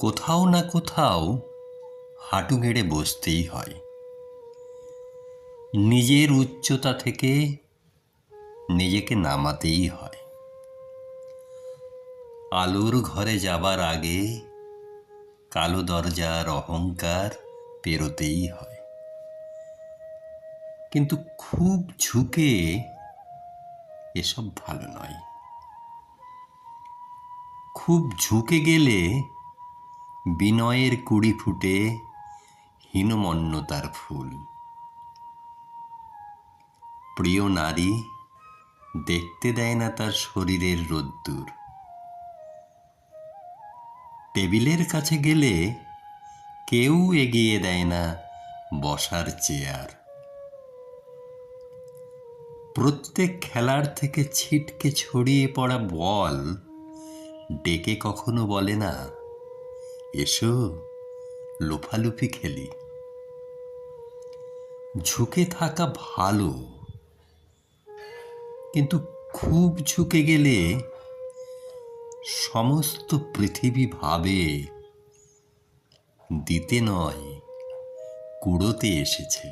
কোথাও না কোথাও হাঁটু গেড়ে বসতেই হয়। নিজের উচ্চতা থেকে নিজেকে নামাতেই হয়। আলোর ঘরে যাবার আগে কালো দরজার অহংকার পেরোতেই হয়। কিন্তু খুব ঝুঁকে এসব ভালো নয়। খুব ঝুঁকে গেলে বিনয়ের কুড়ি ফুটে হীনমন্যতার ফুল। প্রিয় নারী, দেখতে দেয় না তার শরীরের রোদ্দুর। টেবিলের কাছে গেলে কেউ এগিয়ে দেয় না বসার চেয়ার। প্রত্যেক খেলার থেকে ছিটকে ছড়িয়ে পড়া বল ডেকে কখনো বলে না। এসো, লোফালুফি খেলি। ঝুঁকে থাকা ভালো, কিন্তু খুব ঝুঁকে গেলে সমস্ত পৃথিবী ভাবে দিতে নয়, কুড়োতে এসেছে।